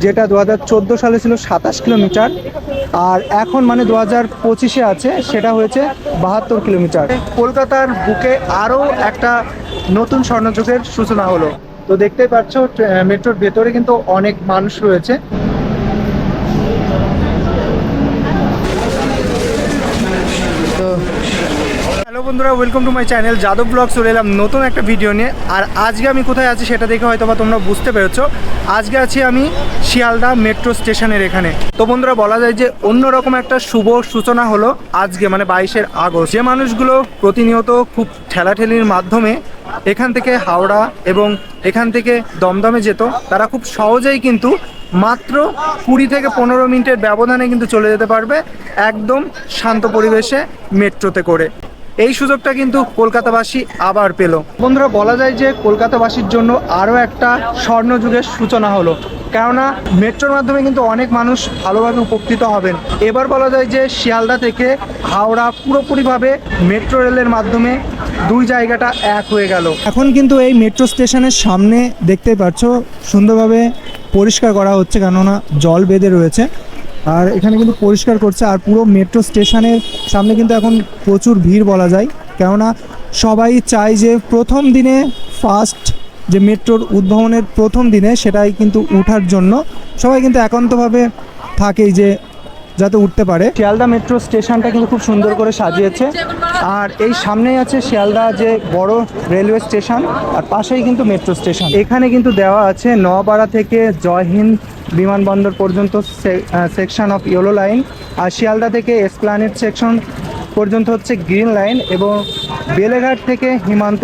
যেটা দু হাজার চোদ্দ সালে ছিল সাতাশ কিলোমিটার, আর এখন মানে দু হাজার পঁচিশে আছে, সেটা হয়েছে বাহাত্তর কিলোমিটার। কলকাতার বুকে আরও একটা নতুন স্বর্ণযুগের সূচনা হলো। তো দেখতেই পাচ্ছ, ট্রে- মেট্রোর ভেতরে কিন্তু অনেক মানুষ রয়েছে। বন্ধুরা welcome to my channel Yadav vlog চলে এলাম নতুন একটা ভিডিও নিয়ে। আর আজকে আমি কোথায় আছি সেটা দেখে হয়তো বা তোমরা বুঝতে পেরেছ। আজকে আছি আমি শিয়ালদা মেট্রো স্টেশনের এখানে। তো বন্ধুরা, বলা যায় যে অন্যরকম একটা শুভ সূচনা হলো আজকে মানে বাইশের আগস্ট। যে মানুষগুলো প্রতিনিয়ত খুব ঠেলাঠেলির মাধ্যমে এখান থেকে হাওড়া এবং এখান থেকে দমদমে যেত, তারা খুব সহজেই কিন্তু মাত্র কুড়ি থেকে পনেরো মিনিটের ব্যবধানে কিন্তু চলে যেতে পারবে একদম শান্ত পরিবেশে মেট্রোতে করে। এই সুযোগটা কিন্তু কলকাতাবাসী আবার পেল। বন্ধুরা বলা যায় যে কলকাতাবাসীর জন্য আরও একটা স্বর্ণযুগের সূচনা হলো। কেননা মেট্রোর মাধ্যমে কিন্তু অনেক মানুষ ভালোভাবে উপকৃত হবেন। এবার বলা যায় যে শিয়ালদা থেকে হাওড়া পুরোপুরিভাবে মেট্রো রেলের মাধ্যমে দুই জায়গাটা এক হয়ে গেল। এখন কিন্তু এই মেট্রো স্টেশনের সামনে দেখতে পাচ্ছ সুন্দরভাবে পরিষ্কার করা হচ্ছে কেননা জল বেঁধে রয়েছে। আর এখানে কিন্তু পরিষ্কার করছে, আর পুরো মেট্রো স্টেশনের সামনে কিন্তু এখন প্রচুর ভিড় বলা যায়। কেননা সবাই চায় যে প্রথম দিনে ফার্স্ট যে মেট্রোর উদ্ভাবনের প্রথম দিনে সেটাই কিন্তু উঠার জন্য। সবাই কিন্তু একান্তভাবে থাকেই যে যাতে উঠতে পারে। শিয়ালদা মেট্রো স্টেশনটা কিন্তু খুব সুন্দর করে সাজিয়েছে। আর এই সামনেই আছে শিয়ালদা যে বড় রেলওয়ে স্টেশন, আর পাশেই কিন্তু মেট্রো স্টেশন। এখানে কিন্তু দেওয়া আছে নওপাড়া থেকে জয়হিন্দ বিমানবন্দর পর্যন্ত সেকশন অফ ইয়েলো লাইন আর শিয়ালদা থেকে এসপ্লানেট সেকশন পর্যন্ত হচ্ছে গ্রিন লাইন এবং বেলেঘাট থেকে Hemanta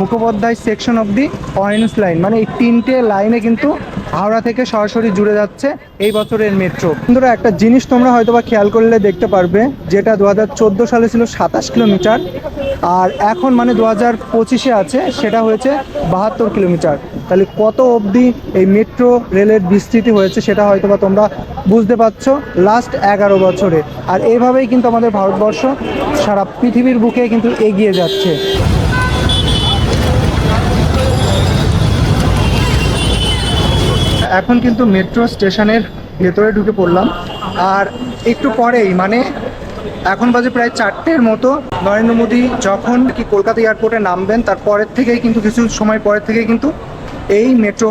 Mukhopadhyay section the orange line মানে এই তিনটে লাইনে কিন্তু হাওড়া থেকে সরাসরি জুড়ে যাচ্ছে এই বছরের মেট্রো বন্ধুরা, একটা জিনিস তোমরা হয়তো বা খেয়াল করলে দেখতে পারবে, যেটা দু হাজার চোদ্দ সালে ছিল সাতাশ কিলোমিটার আর এখন মানে দু হাজার পঁচিশে আছে, সেটা হয়েছে বাহাত্তর কিলোমিটার। তাহলে কত অবধি এই মেট্রো রেলের বিস্তৃতি হয়েছে সেটা হয়তো বা তোমরা বুঝতে পারছ লাস্ট এগারো বছরে। আর এভাবেই কিন্তু আমাদের ভারতবর্ষ সারা পৃথিবীর বুকে কিন্তু এগিয়ে যাচ্ছে। এখন কিন্তু মেট্রো স্টেশনের ভেতরে ঢুকে পড়লাম। আর একটু পরেই মানে এখন বাজে প্রায় চারটের মতো। নরেন্দ্র মোদী যখন কি কলকাতা এয়ারপোর্টে নামবেন, তার পরের থেকেই কিন্তু কিছু সময় পরের থেকেই কিন্তু এই মেট্রো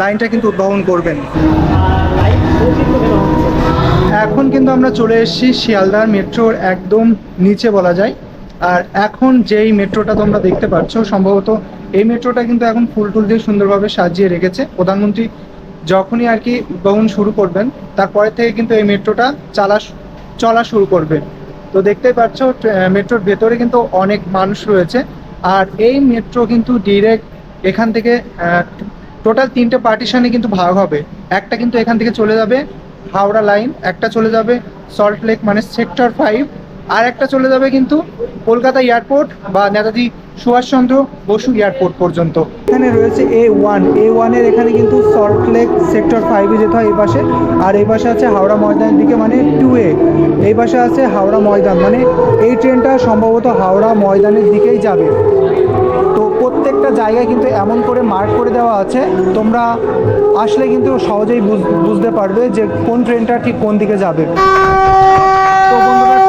লাইনটা কিন্তু উদ্ভাবন করবেন। এখন কিন্তু আমরা চলে এসেছি শিয়ালদার মেট্রোর একদম নিচে বলা যায়। আর এখন যেই মেট্রোটা তোমরা দেখতে পাচ্ছ, সম্ভবত এই মেট্রোটা কিন্তু এখন ফুল টুল দিয়ে সুন্দরভাবে সাজিয়ে রেখেছে। প্রধানমন্ত্রী যখনই আর কি উদ্ভাবন শুরু করবেন তারপরে থেকে কিন্তু এই মেট্রোটা চালা চলা শুরু করবে। তো দেখতেই পাচ্ছ মেট্রোর ভেতরে কিন্তু অনেক মানুষ রয়েছে। আর এই মেট্রো কিন্তু ডিরেক্ট এখান থেকে টোটাল তিনটে পার্টিশনে কিন্তু ভাগ হবে। একটা কিন্তু এখান থেকে চলে যাবে হাওড়া লাইন একটা চলে যাবে সল্ট লেক মানে সেক্টর ফাইভ আর একটা চলে যাবে কিন্তু কলকাতা এয়ারপোর্ট বা নেতাজি সুভাষচন্দ্র বসু এয়ারপোর্ট পর্যন্ত। এখানে রয়েছে এ ওয়ান এ ওয়ানের এখানে কিন্তু সল্ট লেক সেক্টর ফাইভে যেতে হয় এই পাশে। আর এই পাশে আছে হাওড়া ময়দানের দিকে মানে টু এ এই পাশে আছে হাওড়া ময়দান মানে এই ট্রেনটা সম্ভবত হাওড়া ময়দানের দিকেই যাবে। তো প্রত্যেকটা জায়গায় কিন্তু এমন করে মার্ক করে দেওয়া আছে। তোমরা আসলে কিন্তু সহজেই বুঝ- বুঝতে পারবে যে কোন ট্রেনটা ঠিক কোন দিকে যাবে। তো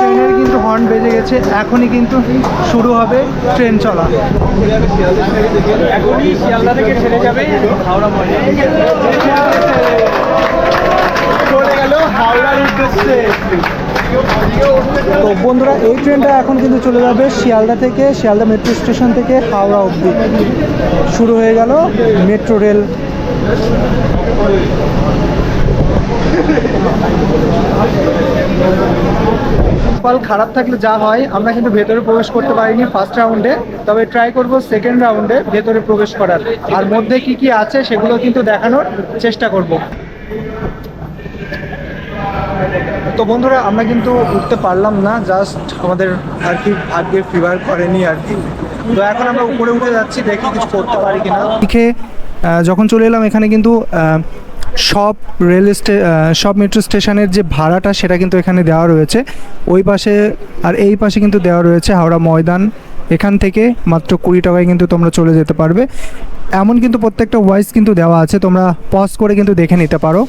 ট্রেনের কিন্তু হর্ন বেজে গেছে। এখনই কিন্তু শুরু হবে ট্রেন চলা। এখনই শিয়ালদা থেকে ছেড়ে যাবে হাওড়া চলে গেল হাওড়ার উদ্দেশ্যে। তো বন্ধুরা এই ট্রেনটা এখন কিন্তু চলে যাবে শিয়ালদা থেকে শিয়ালদা মেট্রো স্টেশন থেকে হাওড়া অবধি। শুরু হয়ে গেল মেট্রো রেল কপাল খারাপ থাকলে যা হয়, আমরা কিন্তু ভেতরে প্রবেশ করতে পারিনি ফার্স্ট রাউন্ডে তবে ট্রাই করব সেকেন্ড রাউন্ডে ভেতরে প্রবেশ করার। আর মধ্যে কি কি আছে সেগুলো কিন্তু দেখানোর চেষ্টা করব। তো বন্ধুরা, আমরা কিন্তু উঠতে পারলাম না জাস্ট আমাদের আর কি ভাগ্যে ফিভার করেনি আর কি। তো এখন আমরা উপরে উঠে যাচ্ছি, দেখি কিছু করতে পারি কিনা। লিখে যখন চলে এলাম, এখানে কিন্তু সব রেল স্টে সব মেট্রো স্টেশনের যে ভাড়াটা সেটা কিন্তু এখানে দেওয়া রয়েছে। ওই পাশে আর এই পাশে কিন্তু দেওয়া রয়েছে হাওড়া ময়দান। এখান থেকে মাত্র কুড়ি টাকায় কিন্তু তোমরা চলে যেতে পারবে। এমন কিন্তু প্রত্যেকটা ওয়াইজ কিন্তু দেওয়া আছে, তোমরা পজ করে কিন্তু দেখে নিতে পারো।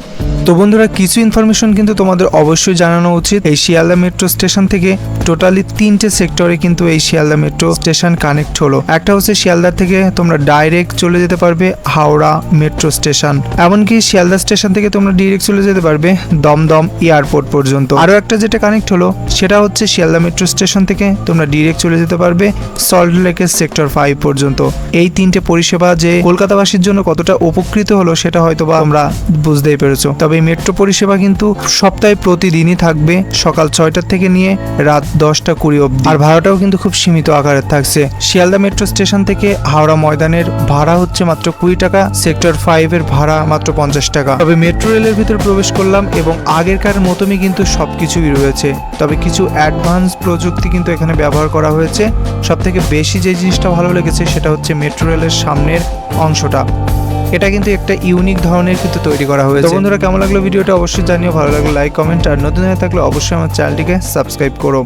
তো বন্ধুরা, কিছু ইনফরমেশন কিন্তু তোমাদের অবশ্যই জানানো উচিত। এই শিয়ালদা মেট্রো স্টেশন থেকে টোটালি তিনটে সেক্টরে কিন্তু এই শিয়ালদা মেট্রো স্টেশন কানেক্ট হলো। একটা হচ্ছে শিয়ালদা থেকে তোমরা ডাইরেক্ট চলে যেতে পারবে হাওড়া মেট্রো স্টেশন এমনকি শিয়ালদা স্টেশন থেকে তোমরা ডিরেক্ট চলে যেতে পারবে দমদম এয়ারপোর্ট পর্যন্ত। আরও একটা যেটা কানেক্ট হলো, সেটা হচ্ছে শিয়ালদা মেট্রো স্টেশন থেকে তোমরা ডিরেক্ট চলে যেতে পারবে সল্ট লেকের সেক্টর ফাইভ পর্যন্ত। এই তিনটে পরিষেবা যে কলকাতাবাসীর জন্য কতটা উপকৃত হলো সেটা হয়তো বা আমরা বুঝতেই পেরেছ। তবে এই মেট্রো পরিষেবা কিন্তু সপ্তাহে প্রতিদিনই থাকবে, সকাল ছয়টার থেকে নিয়ে রাত দশটা কুড়ি অব্দি আর ভাড়াটাও কিন্তু খুব সীমিত আকারের থাকছে। শিয়ালদা মেট্রো স্টেশন থেকে হাওড়া ময়দানের ভাড়া হচ্ছে মাত্র কুড়ি টাকা, সেক্টর ফাইভ এর ভাড়া মাত্র পঞ্চাশ টাকা। তবে মেট্রো রেলের ভিতরে প্রবেশ করলাম এবং আগেরকার মতনই কিন্তু সবকিছুই রয়েছে। তবে কিছু অ্যাডভান্স প্রযুক্তি কিন্তু এখানে ব্যবহার করা হয়েছে। সব থেকে বেশি যে জিনিসটা ভালো লেগেছে সেটা হচ্ছে মেট্রো রেলের সামনের অংশটা। এটা কিন্তু একটা ইউনিক ধরনের কিন্তু তৈরি করা হয়েছে। বন্ধুরা, কেমন লাগল ভিডিওটা? অবশ্যই জানিও। ভালো লাগল লাইক কমেন্ট আর নতুন হয়ে থাকলে অবশ্যই আমার চ্যানেলটিকে সাবস্ক্রাইব করো।